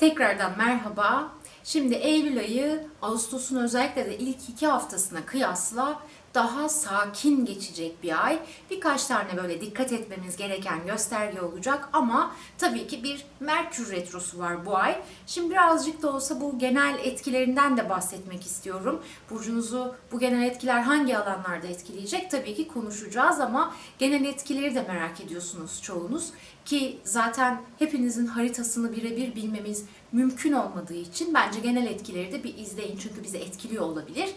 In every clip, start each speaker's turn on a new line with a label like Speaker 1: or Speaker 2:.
Speaker 1: Tekrardan merhaba. Şimdi Eylül ayı Ağustos'un özellikle de ilk iki haftasına kıyasla daha sakin geçecek bir ay. Birkaç tane böyle dikkat etmemiz gereken gösterge olacak ama tabii ki bir Merkür Retrosu var bu ay. Şimdi birazcık da olsa bu genel etkilerinden de bahsetmek istiyorum. Burcunuzu bu genel etkiler hangi alanlarda etkileyecek tabii ki konuşacağız ama genel etkileri de merak ediyorsunuz çoğunuz. Ki zaten hepinizin haritasını birebir bilmemiz mümkün olmadığı için bence genel etkileri de bir izleyin çünkü bizi etkiliyor olabilir.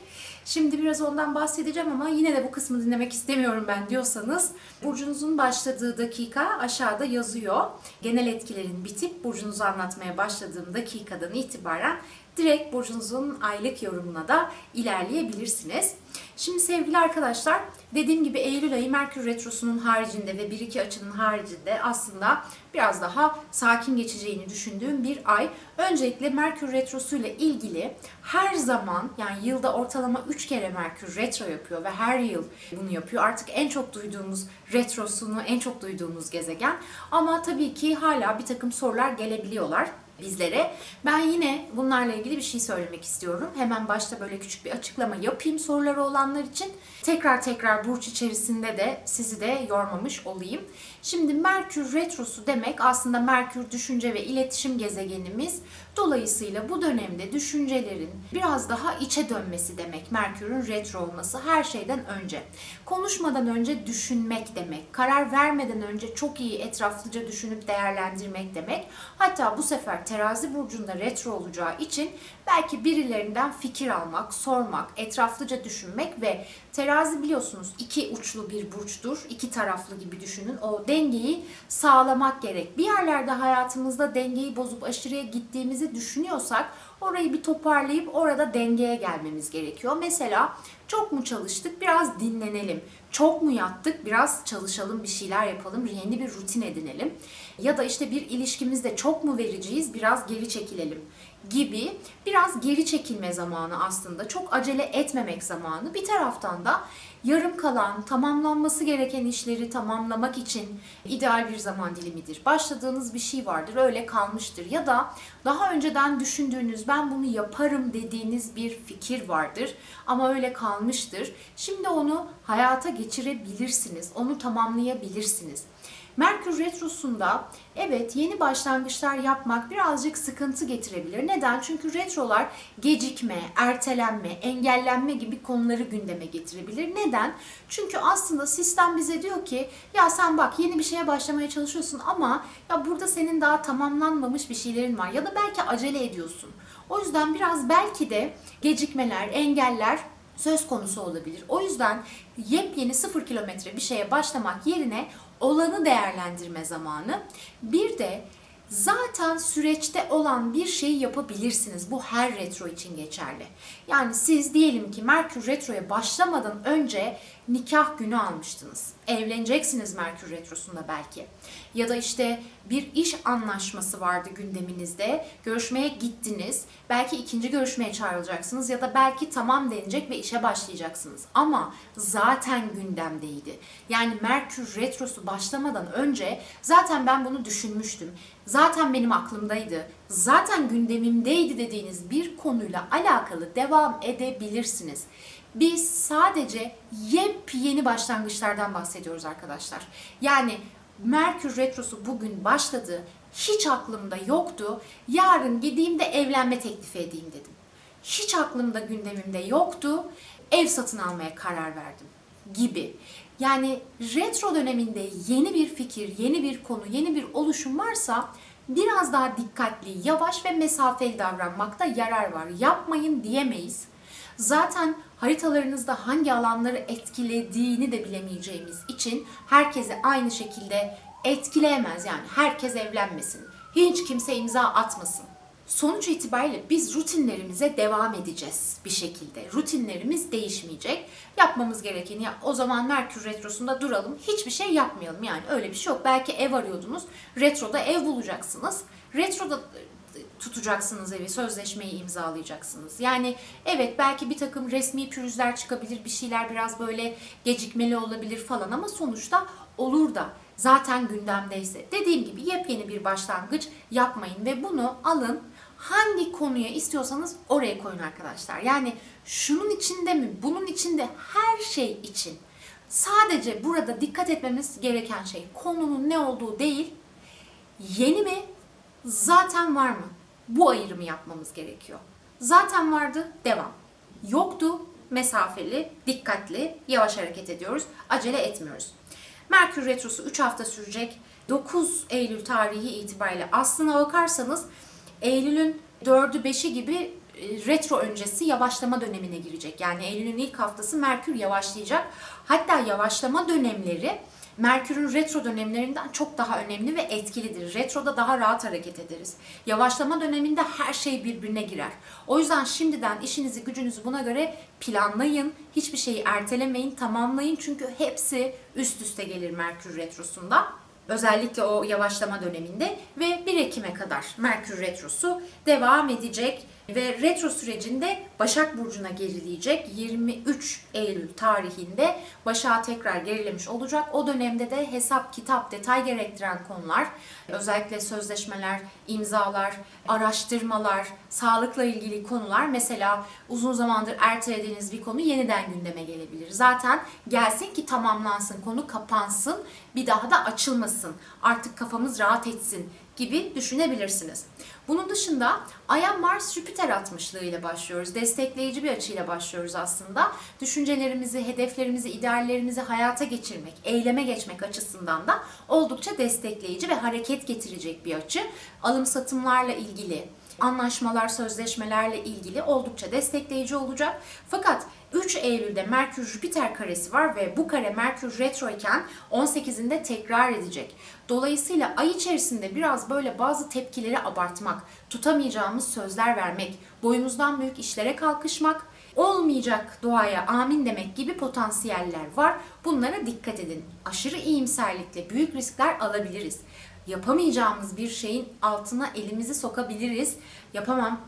Speaker 1: Şimdi biraz ondan bahsedeceğim ama yine de bu kısmı dinlemek istemiyorum ben diyorsanız burcunuzun başladığı dakika aşağıda yazıyor. Genel etkilerin bitip burcunuzu anlatmaya başladığım dakikadan itibaren direkt burcunuzun aylık yorumuna da ilerleyebilirsiniz. Şimdi sevgili arkadaşlar dediğim gibi Eylül ayı Merkür Retrosu'nun haricinde ve 1-2 açının haricinde aslında biraz daha sakin geçeceğini düşündüğüm bir ay. Öncelikle Merkür Retrosu ile ilgili her zaman yani yılda ortalama 3 kere Merkür Retro yapıyor ve her yıl bunu yapıyor. Artık en çok duyduğumuz retrosunu en çok duyduğumuz gezegen. Ama tabii ki hala bir takım sorular gelebiliyorlar bizlere. Ben yine bunlarla ilgili bir şey söylemek istiyorum. Hemen başta böyle küçük bir açıklama yapayım soruları olanlar için. Tekrar tekrar burç içerisinde de sizi de yormamış olayım. Şimdi Merkür Retrosu demek aslında Merkür düşünce ve iletişim gezegenimiz. Dolayısıyla bu dönemde düşüncelerin biraz daha içe dönmesi demek. Merkür'ün retro olması her şeyden önce. Konuşmadan önce düşünmek demek. Karar vermeden önce çok iyi etraflıca düşünüp değerlendirmek demek. Hatta bu sefer terazi burcunda retro olacağı için belki birilerinden fikir almak, sormak, etraflıca düşünmek ve terazi biliyorsunuz iki uçlu bir burçtur. iki taraflı gibi düşünün. O dengeyi sağlamak gerek. Bir yerlerde hayatımızda dengeyi bozup aşırıya gittiğimizi düşünüyorsak orayı bir toparlayıp orada dengeye gelmemiz gerekiyor. Mesela çok mu çalıştık? Biraz dinlenelim. Çok mu yattık? Biraz çalışalım, bir şeyler yapalım, yeni bir rutin edinelim. Ya da işte bir ilişkimizde çok mu vereceğiz? Biraz geri çekilelim gibi biraz geri çekilme zamanı aslında. Çok acele etmemek zamanı. Bir taraftan da yarım kalan, tamamlanması gereken işleri tamamlamak için ideal bir zaman dilimidir. Başladığınız bir şey vardır, öyle kalmıştır. Ya da daha önceden düşündüğünüz, ben bunu yaparım dediğiniz bir fikir vardır ama öyle kalmıştır. Şimdi onu hayata geçirebilirsiniz, onu tamamlayabilirsiniz. Merkür Retrosu'nda evet yeni başlangıçlar yapmak birazcık sıkıntı getirebilir. Neden? Çünkü retrolar gecikme, ertelenme, engellenme gibi konuları gündeme getirebilir. Neden? Çünkü aslında sistem bize diyor ki ya sen bak yeni bir şeye başlamaya çalışıyorsun ama ya burada senin daha tamamlanmamış bir şeylerin var ya da belki acele ediyorsun. O yüzden biraz belki de gecikmeler, engeller söz konusu olabilir. O yüzden yepyeni sıfır kilometre bir şeye başlamak yerine olanı değerlendirme zamanı. Bir de zaten süreçte olan bir şeyi yapabilirsiniz. Bu her retro için geçerli. Yani siz diyelim ki Merkür Retro'ya başlamadan önce nikah günü almıştınız. Evleneceksiniz Merkür Retrosu'nda belki. Ya da işte bir iş anlaşması vardı gündeminizde. Görüşmeye gittiniz. Belki ikinci görüşmeye çağrılacaksınız ya da belki tamam denecek ve işe başlayacaksınız. Ama zaten gündemdeydi. Yani Merkür Retrosu başlamadan önce zaten ben bunu düşünmüştüm. Zaten benim aklımdaydı. Zaten gündemimdeydi dediğiniz bir konuyla alakalı devam edebilirsiniz. Biz sadece yepyeni başlangıçlardan bahsediyoruz arkadaşlar. Yani Merkür Retrosu bugün başladı. Hiç aklımda yoktu. Yarın gideyim de evlenme teklifi edeyim dedim. Hiç aklımda gündemimde yoktu. Ev satın almaya karar verdim gibi. Yani retro döneminde yeni bir fikir, yeni bir konu, yeni bir oluşum varsa biraz daha dikkatli, yavaş ve mesafeli davranmakta yarar var. Yapmayın diyemeyiz. Zaten haritalarınızda hangi alanları etkilediğini de bilemeyeceğimiz için herkese aynı şekilde etkileyemez yani herkes evlenmesin. Hiç kimse imza atmasın. Sonuç itibariyle biz rutinlerimize devam edeceğiz bir şekilde. Rutinlerimiz değişmeyecek. Yapmamız gerekeni ya o zaman Merkür Retrosu'nda duralım. Hiçbir şey yapmayalım. Yani öyle bir şey yok. Belki ev arıyordunuz. Retroda ev bulacaksınız. Retroda tutacaksınız evi, sözleşmeyi imzalayacaksınız. Yani evet belki bir takım resmi pürüzler çıkabilir, bir şeyler biraz böyle gecikmeli olabilir falan ama sonuçta olur da zaten gündemdeyse. Dediğim gibi yepyeni bir başlangıç yapmayın ve bunu alın hangi konuya istiyorsanız oraya koyun arkadaşlar. Yani şunun içinde mi, bunun içinde her şey için. Sadece burada dikkat etmemiz gereken şey konunun ne olduğu değil, yeni mi, zaten var mı? Bu ayrımı yapmamız gerekiyor. Zaten vardı, devam. Yoktu, mesafeli, dikkatli, yavaş hareket ediyoruz, acele etmiyoruz. Merkür Retrosu 3 hafta sürecek. 9 Eylül tarihi itibariyle aslına bakarsanız Eylül'ün 4'ü 5'i gibi e, retro öncesi yavaşlama dönemine girecek. Yani Eylül'ün ilk haftası Merkür yavaşlayacak. Hatta yavaşlama dönemleri Merkür'ün retro dönemlerinden çok daha önemli ve etkilidir. Retroda daha rahat hareket ederiz. Yavaşlama döneminde her şey birbirine girer. O yüzden şimdiden işinizi gücünüzü buna göre planlayın. Hiçbir şeyi ertelemeyin, tamamlayın. Çünkü hepsi üst üste gelir Merkür retrosunda. Özellikle o yavaşlama döneminde ve 1 Ekim'e kadar Merkür Retrosu devam edecek ve retro sürecinde Başak Burcu'na gerileyecek. 23 Eylül tarihinde Başak'a tekrar gerilemiş olacak. O dönemde de hesap, kitap, detay gerektiren konular, özellikle sözleşmeler, imzalar, araştırmalar, sağlıkla ilgili konular mesela uzun zamandır ertelediğiniz bir konu yeniden gündeme gelebilir. Zaten gelsin ki tamamlansın, konu kapansın, bir daha da açılmasın. Artık kafamız rahat etsin gibi düşünebilirsiniz. Bunun dışında Ay'a Mars Jüpiter atmışlığı ile başlıyoruz. Destekleyici bir açıyla başlıyoruz aslında. Düşüncelerimizi, hedeflerimizi, ideallerimizi hayata geçirmek, eyleme geçmek açısından da oldukça destekleyici ve hareket getirecek bir açı. Alım satımlarla ilgili, anlaşmalar, sözleşmelerle ilgili oldukça destekleyici olacak. Fakat 3 Eylül'de Merkür Jüpiter karesi var ve bu kare Merkür retro iken 18'inde tekrar edecek. Dolayısıyla ay içerisinde biraz böyle bazı tepkileri abartmak, tutamayacağımız sözler vermek, boyumuzdan büyük işlere kalkışmak, olmayacak duaya amin demek gibi potansiyeller var. Bunlara dikkat edin. Aşırı iyimserlikle büyük riskler alabiliriz. Yapamayacağımız bir şeyin altına elimizi sokabiliriz. Yapamam,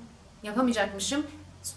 Speaker 1: yapamayacakmışım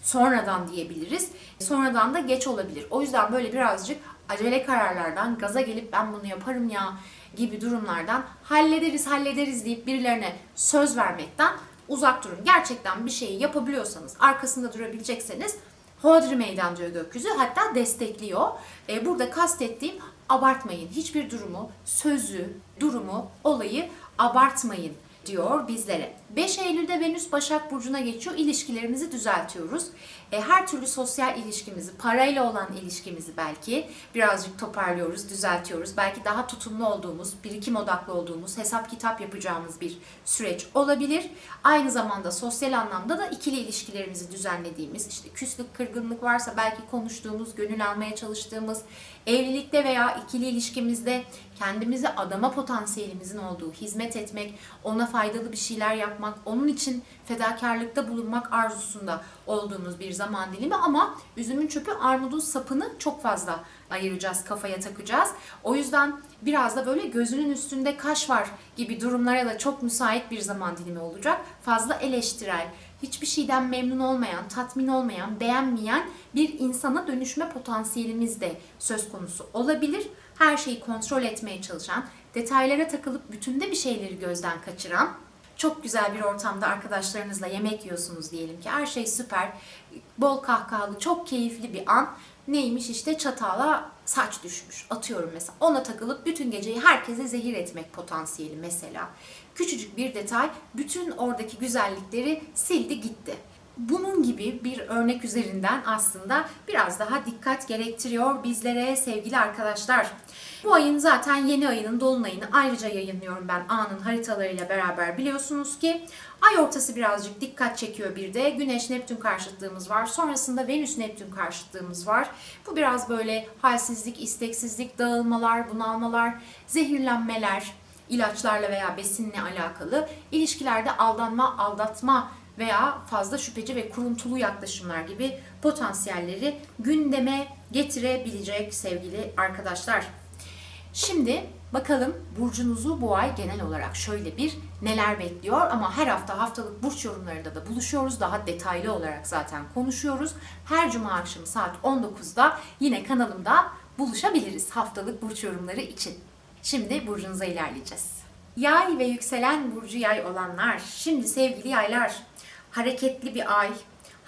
Speaker 1: sonradan diyebiliriz. Sonradan da geç olabilir. O yüzden böyle birazcık acele kararlardan, gaza gelip ben bunu yaparım ya gibi durumlardan hallederiz hallederiz deyip birilerine söz vermekten uzak durun. Gerçekten bir şeyi yapabiliyorsanız, arkasında durabilecekseniz hodri meydan diyor gökyüzü. Hatta destekliyor. E, burada kastettiğim abartmayın. Hiçbir durumu, sözü, durumu, olayı abartmayın diyor bizlere. 5 Eylül'de Venüs Başak Burcu'na geçiyor. İlişkilerimizi düzeltiyoruz. E, her türlü sosyal ilişkimizi, parayla olan ilişkimizi belki birazcık toparlıyoruz, düzeltiyoruz. Belki daha tutumlu olduğumuz, birikim odaklı olduğumuz, hesap kitap yapacağımız bir süreç olabilir. Aynı zamanda sosyal anlamda da ikili ilişkilerimizi düzenlediğimiz, işte küslük, kırgınlık varsa belki konuştuğumuz, gönül almaya çalıştığımız, evlilikte veya ikili ilişkimizde kendimizi adama potansiyelimizin olduğu, hizmet etmek, ona faydalı bir şeyler yapmak, onun için fedakarlıkta bulunmak arzusunda olduğumuz bir zaman dilimi ama üzümün çöpü armudun sapını çok fazla ayıracağız, kafaya takacağız. O yüzden biraz da böyle gözünün üstünde kaş var gibi durumlara da çok müsait bir zaman dilimi olacak. Fazla eleştirel, hiçbir şeyden memnun olmayan, tatmin olmayan, beğenmeyen bir insana dönüşme potansiyelimiz de söz konusu olabilir. Her şeyi kontrol etmeye çalışan, detaylara takılıp bütünde bir şeyleri gözden kaçıran, çok güzel bir ortamda arkadaşlarınızla yemek yiyorsunuz diyelim ki. Her şey süper, bol kahkahalı, çok keyifli bir an. Neymiş işte çatala saç düşmüş. Atıyorum mesela. Ona takılıp bütün geceyi herkese zehir etmek potansiyeli mesela. Küçücük bir detay bütün oradaki güzellikleri sildi gitti. Bunun gibi bir örnek üzerinden aslında biraz daha dikkat gerektiriyor bizlere sevgili arkadaşlar. Bu ayın zaten yeni ayının dolunayını ayrıca yayınlıyorum ben anın haritalarıyla beraber biliyorsunuz ki. Ay ortası birazcık dikkat çekiyor bir de. Güneş Neptün karşıtlığımız var. Sonrasında Venüs Neptün karşıtlığımız var. Bu biraz böyle halsizlik, isteksizlik, dağılmalar, bunalmalar, zehirlenmeler, ilaçlarla veya besinle alakalı. İlişkilerde aldanma, aldatma veya fazla şüpheci ve kuruntulu yaklaşımlar gibi potansiyelleri gündeme getirebilecek sevgili arkadaşlar. Şimdi bakalım burcunuzu bu ay genel olarak şöyle bir neler bekliyor ama her hafta haftalık burç yorumlarında da buluşuyoruz. Daha detaylı olarak zaten konuşuyoruz. Her cuma akşamı saat 19'da yine kanalımda buluşabiliriz haftalık burç yorumları için. Şimdi burcunuza ilerleyeceğiz. Yay ve yükselen burcu yay olanlar. Şimdi sevgili yaylar hareketli bir ay.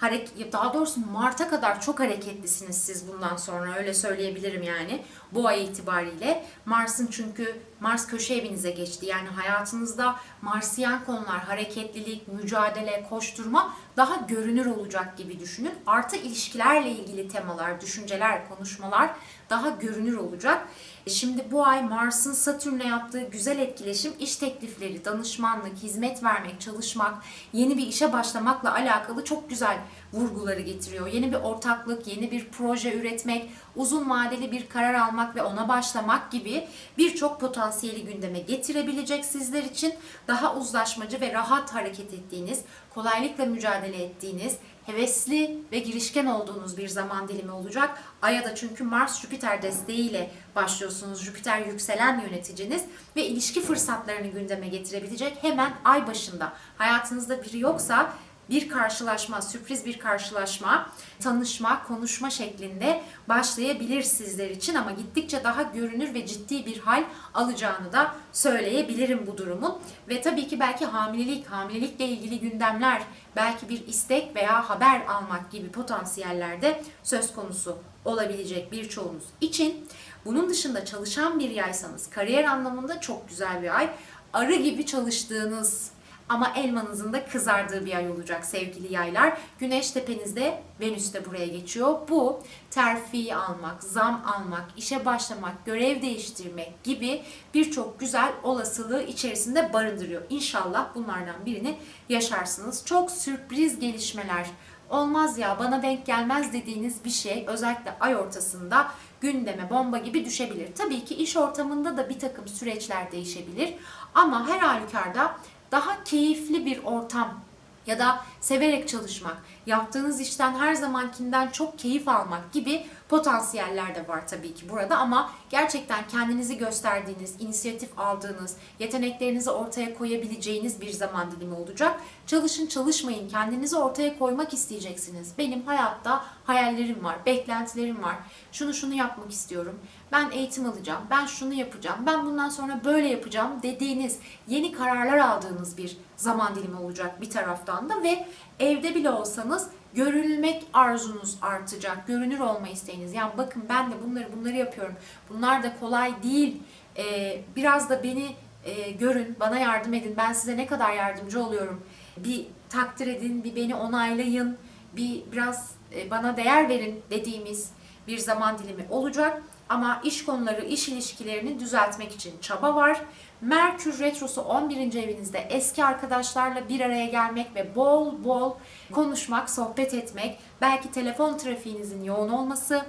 Speaker 1: Harek daha doğrusu Mart'a kadar çok hareketlisiniz siz bundan sonra öyle söyleyebilirim yani bu ay itibariyle. Mars'ın çünkü Mars köşe evinize geçti. Yani hayatınızda Marsiyen konular, hareketlilik, mücadele, koşturma daha görünür olacak gibi düşünün. Artı ilişkilerle ilgili temalar, düşünceler, konuşmalar daha görünür olacak. Şimdi bu ay Mars'ın Satürn'le yaptığı güzel etkileşim iş teklifleri, danışmanlık, hizmet vermek, çalışmak, yeni bir işe başlamakla alakalı çok güzel vurguları getiriyor. Yeni bir ortaklık, yeni bir proje üretmek, uzun vadeli bir karar almak ve ona başlamak gibi birçok potansiyeli gündeme getirebilecek sizler için daha uzlaşmacı ve rahat hareket ettiğiniz, kolaylıkla mücadele ettiğiniz, hevesli ve girişken olduğunuz bir zaman dilimi olacak. Ay'a da çünkü Mars-Jüpiter desteğiyle başlıyorsunuz. Jüpiter yükselen yöneticiniz ve ilişki fırsatlarını gündeme getirebilecek hemen ay başında. Hayatınızda biri yoksa bir karşılaşma, sürpriz bir karşılaşma, tanışma, konuşma şeklinde başlayabilir sizler için ama gittikçe daha görünür ve ciddi bir hal alacağını da söyleyebilirim bu durumun. Ve tabii ki belki hamilelik, hamilelikle ilgili gündemler, belki bir istek veya haber almak gibi potansiyeller de söz konusu olabilecek birçoğunuz için. Bunun dışında çalışan bir yaysanız kariyer anlamında çok güzel bir ay. Arı gibi çalıştığınız ama elmanızın da kızardığı bir ay olacak sevgili yaylar. Güneş tepenizde, Venüs de buraya geçiyor. Bu terfi almak, zam almak, işe başlamak, görev değiştirmek gibi birçok güzel olasılığı içerisinde barındırıyor. İnşallah bunlardan birini yaşarsınız. Çok sürpriz gelişmeler olmaz ya bana denk gelmez dediğiniz bir şey özellikle ay ortasında gündeme bomba gibi düşebilir. Tabii ki iş ortamında da bir takım süreçler değişebilir ama her halükarda daha keyifli bir ortam ya da severek çalışmak, yaptığınız işten her zamankinden çok keyif almak gibi potansiyeller de var tabii ki burada ama gerçekten kendinizi gösterdiğiniz, inisiyatif aldığınız, yeteneklerinizi ortaya koyabileceğiniz bir zaman dilimi olacak. Çalışın çalışmayın, kendinizi ortaya koymak isteyeceksiniz. Benim hayatta hayallerim var, beklentilerim var. Şunu şunu yapmak istiyorum. Ben eğitim alacağım, ben şunu yapacağım, ben bundan sonra böyle yapacağım dediğiniz, yeni kararlar aldığınız bir zaman dilimi olacak bir taraftan da ve evde bile olsanız görülmek arzunuz artacak, görünür olma isteğiniz. Yani bakın ben de bunları bunları yapıyorum. Bunlar da kolay değil. Ee, biraz da beni e, görün, bana yardım edin. Ben size ne kadar yardımcı oluyorum. Bir takdir edin, bir beni onaylayın, bir biraz e, bana değer verin dediğimiz bir zaman dilimi olacak. Ama iş konuları, iş ilişkilerini düzeltmek için çaba var. Merkür Retrosu 11. evinizde eski arkadaşlarla bir araya gelmek ve bol bol konuşmak, sohbet etmek, belki telefon trafiğinizin yoğun olması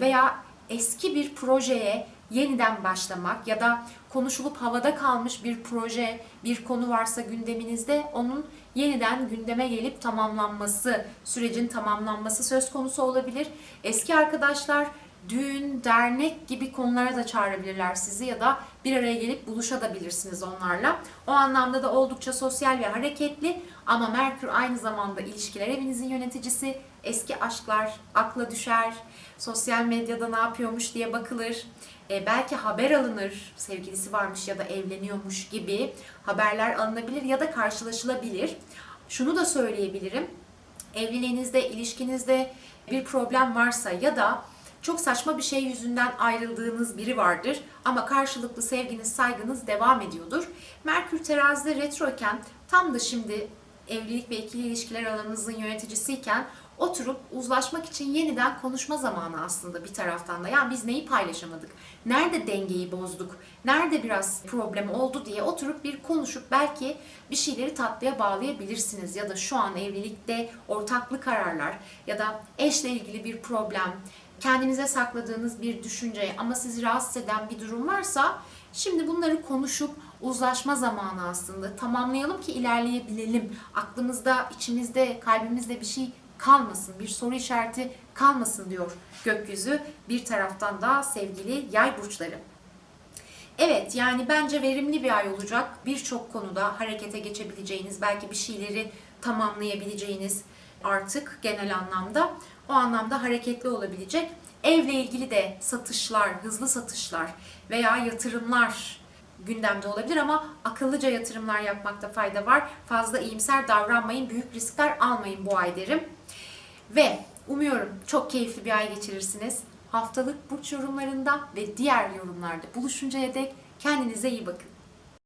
Speaker 1: veya eski bir projeye yeniden başlamak ya da konuşulup havada kalmış bir proje, bir konu varsa gündeminizde onun yeniden gündeme gelip tamamlanması, sürecin tamamlanması söz konusu olabilir. Eski arkadaşlar düğün, dernek gibi konulara da çağırabilirler sizi ya da bir araya gelip buluşabilirsiniz onlarla. O anlamda da oldukça sosyal ve hareketli ama Merkür aynı zamanda ilişkiler evinizin yöneticisi. Eski aşklar akla düşer, sosyal medyada ne yapıyormuş diye bakılır. E, belki haber alınır, sevgilisi varmış ya da evleniyormuş gibi haberler alınabilir ya da karşılaşılabilir. Şunu da söyleyebilirim. Evliliğinizde, ilişkinizde bir problem varsa ya da çok saçma bir şey yüzünden ayrıldığınız biri vardır ama karşılıklı sevginiz, saygınız devam ediyordur. Merkür terazide retroyken tam da şimdi evlilik ve ikili ilişkiler alanınızın yöneticisiyken oturup uzlaşmak için yeniden konuşma zamanı aslında bir taraftan da. Yani biz neyi paylaşamadık? Nerede dengeyi bozduk? Nerede biraz problem oldu diye oturup bir konuşup belki bir şeyleri tatlıya bağlayabilirsiniz. Ya da şu an evlilikte ortaklı kararlar ya da eşle ilgili bir problem, kendinize sakladığınız bir düşünce ama sizi rahatsız eden bir durum varsa şimdi bunları konuşup uzlaşma zamanı aslında. Tamamlayalım ki ilerleyebilelim. Aklımızda, içimizde, kalbimizde bir şey kalmasın, bir soru işareti kalmasın diyor gökyüzü. Bir taraftan da sevgili yay burçları. Evet yani bence verimli bir ay olacak. Birçok konuda harekete geçebileceğiniz, belki bir şeyleri tamamlayabileceğiniz artık genel anlamda o anlamda hareketli olabilecek. Evle ilgili de satışlar, hızlı satışlar veya yatırımlar gündemde olabilir ama akıllıca yatırımlar yapmakta fayda var. Fazla iyimser davranmayın, büyük riskler almayın bu ay derim. Ve umuyorum çok keyifli bir ay geçirirsiniz. Haftalık burç yorumlarında ve diğer yorumlarda buluşuncaya dek kendinize iyi bakın.